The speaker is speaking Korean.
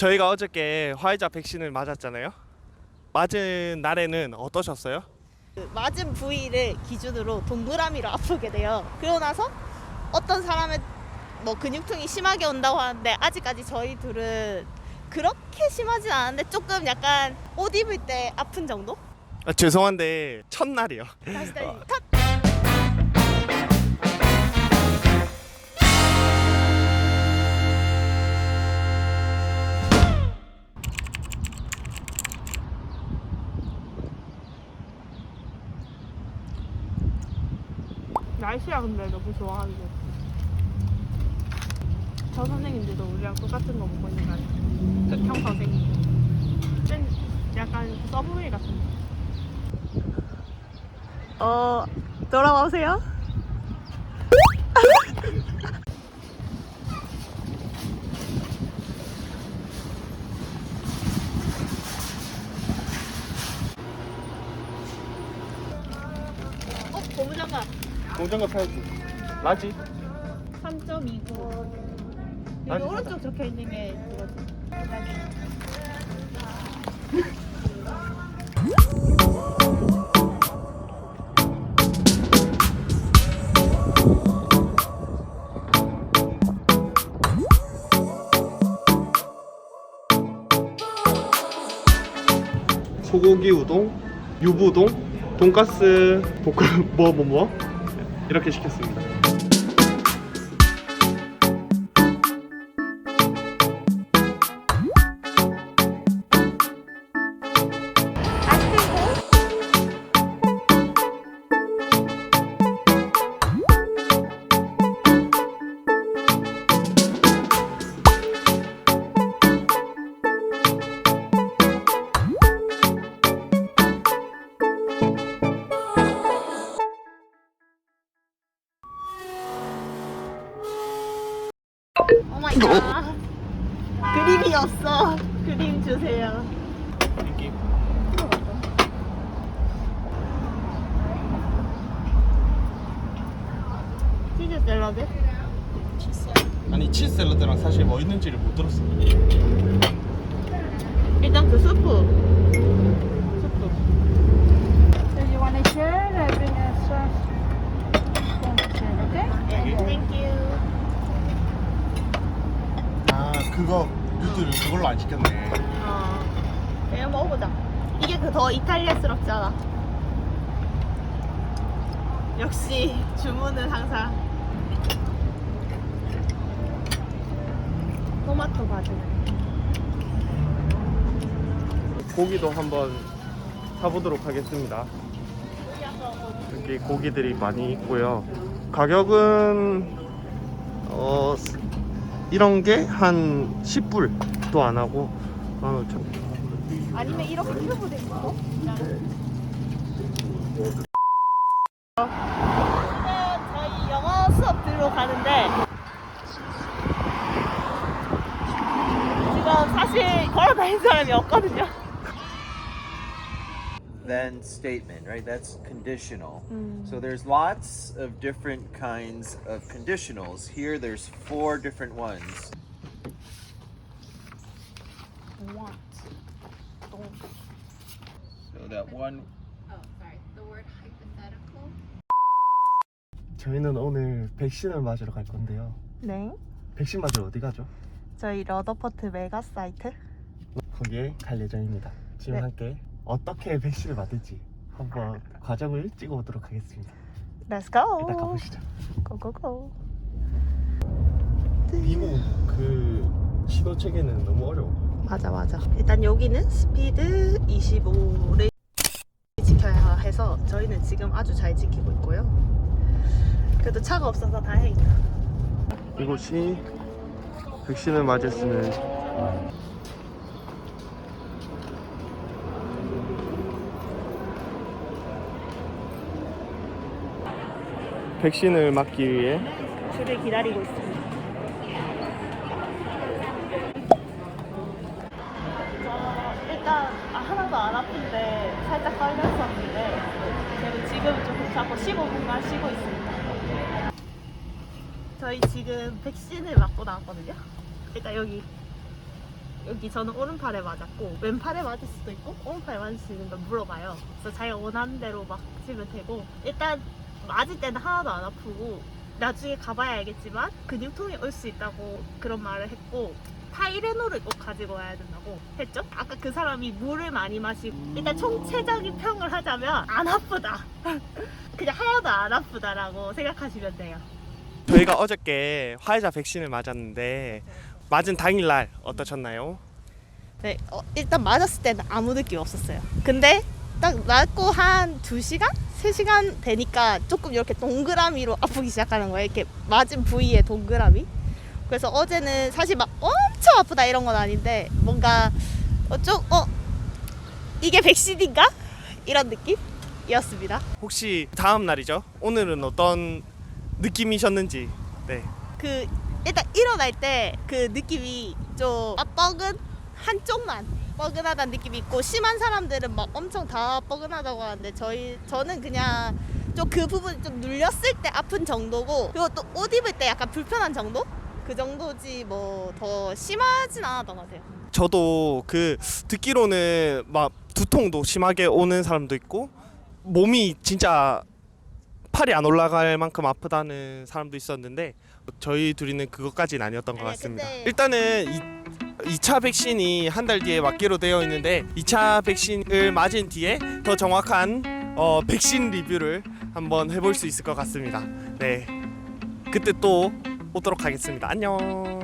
저희가 어저께 화이자 백신을 맞았잖아요. 맞은 날에는 어떠셨어요? 그 맞은 부위를 기준으로 동그라미로 아프게 돼요. 그러고 나서 어떤 사람은 뭐 근육통이 심하게 온다고 하는데 아직까지 저희 둘은 그렇게 심하진 않은데 조금 약간 옷 입을 때 아픈 정도? 아, 죄송한데 첫날이요. 다시 다시 탑! 날씨가 근데 너무 좋아하는 거. 저 선생님들도 우리랑 똑같은 거 먹고 있는 거 아니야? 형 선생님. 좀 약간 서브웨이 같은 거. 어, 돌아와 오세요. 어, 고무장갑 공장갑 사야지. 라지. 3.29. 여기 아니, 오른쪽 적혀 있는 게 그거지. 소고기 우동, 유부동, 돈가스, 볶음 뭐뭐 뭐? 이렇게 시켰습니다. 오 마이 갓. 그림이 없어. 그림 주세요. 느낌. 치즈 샐러드? 아니 치즈 샐러드랑 사실 뭐 있는지를 못 들었어. 일단 그 수프. 수프. 그거 누들 그걸로 안 시켰네. 어. 내가 먹어보자. 이게 그 더 이탈리아스럽지 않아? 역시 주문은 항상 토마토 바질. 고기도 한번 사보도록 하겠습니다. 여기 고기들이 많이 있고요. 가격은 어 이런 게 한 10불도 안 하고 어, 참. 아니면 이렇게 큐브 된 거? 저희 영어 수업 들으러 가는데 지금 사실 걸어 다니는 사람이 없거든요. then statement, right? That's conditional. Mm. So there's lots of different kinds of conditionals. Here there's four different ones. Want. Don't. So that one Oh, sorry. The word hypothetical. 저희는 오늘 백신을 맞으러 갈 건데요. 네. 백신 맞으러 어디 가죠? 저희 러더퍼트 메가 사이트. 거기에 갈 예정입니다. 지금 네. 함께 어떻게 백신을 맞을지 한번 과정을 찍어보도록 하겠습니다. Let's go. 일단 가보시죠. 고고고. 미국 그 시도 체계는 너무 어려워. 맞아 맞아. 일단 여기는 스피드 25를 지켜야 해서 저희는 지금 아주 잘 지키고 있고요. 그래도 차가 없어서 다행이다. 이곳이 백신을 맞을 수 있는 백신을 맞기 위해 줄을 기다리고 있습니다. 저 일단 아, 하나도 안 아픈데 살짝 떨렸었는데 그래도 지금은 좀 괜찮고 15분간 쉬고 있습니다. 저희 지금 백신을 맞고 나왔거든요. 일단 여기 여기 저는 오른팔에 맞았고 왼팔에 맞을 수도 있고 오른팔에 맞을 수 있는 걸 물어봐요. 그래서 자기가 원하는 대로 맞으면 되고 일단 맞을 때는 하나도 안 아프고 나중에 가봐야 알겠지만 근육통이 올 수 있다고 그런 말을 했고 타이레놀을 꼭 가지고 와야 된다고 했죠. 아까 그 사람이 물을 많이 마시고 일단 총체적인 평을 하자면 안 아프다. 그냥 하나도 안 아프다라고 생각하시면 돼요. 저희가 어저께 화이자 백신을 맞았는데 맞은 당일날 어떠셨나요? 네, 어, 일단 맞았을 때는 아무 느낌 없었어요. 근데 딱 맞고 한 2시간? 3시간 되니까 조금 이렇게 동그라미로 아프기 시작하는 거예요. 이렇게 맞은 부위에 동그라미. 그래서 어제는 사실 막 엄청 아프다 이런 건 아닌데 뭔가 어, 좀, 어, 이게 백신인가? 이런 느낌이었습니다. 혹시 다음 날이죠? 오늘은 어떤 느낌이셨는지 네. 그 일단 일어날 때 그 느낌이 좀 아, 뻐근 한쪽만 뻐근하다는 느낌이 있고 심한 사람들은 막 엄청 다 뻐근하다고 하는데 저희 저는 그냥 좀 그 부분 좀 눌렸을 때 아픈 정도고 그리고 또 옷 입을 때 약간 불편한 정도 그 정도지 뭐 더 심하진 않았던 것 같아요. 저도 그 듣기로는 막 두통도 심하게 오는 사람도 있고 몸이 진짜 팔이 안 올라갈 만큼 아프다는 사람도 있었는데 저희 둘이는 그것까지는 아니었던 것 아니야, 같습니다. 근데- 일단은 이, 2차 백신이 한 달 뒤에 맞기로 되어 있는데 2차 백신을 맞은 뒤에 더 정확한 어, 백신 리뷰를 한번 해볼 수 있을 것 같습니다. 네, 그때 또 오도록 하겠습니다. 안녕.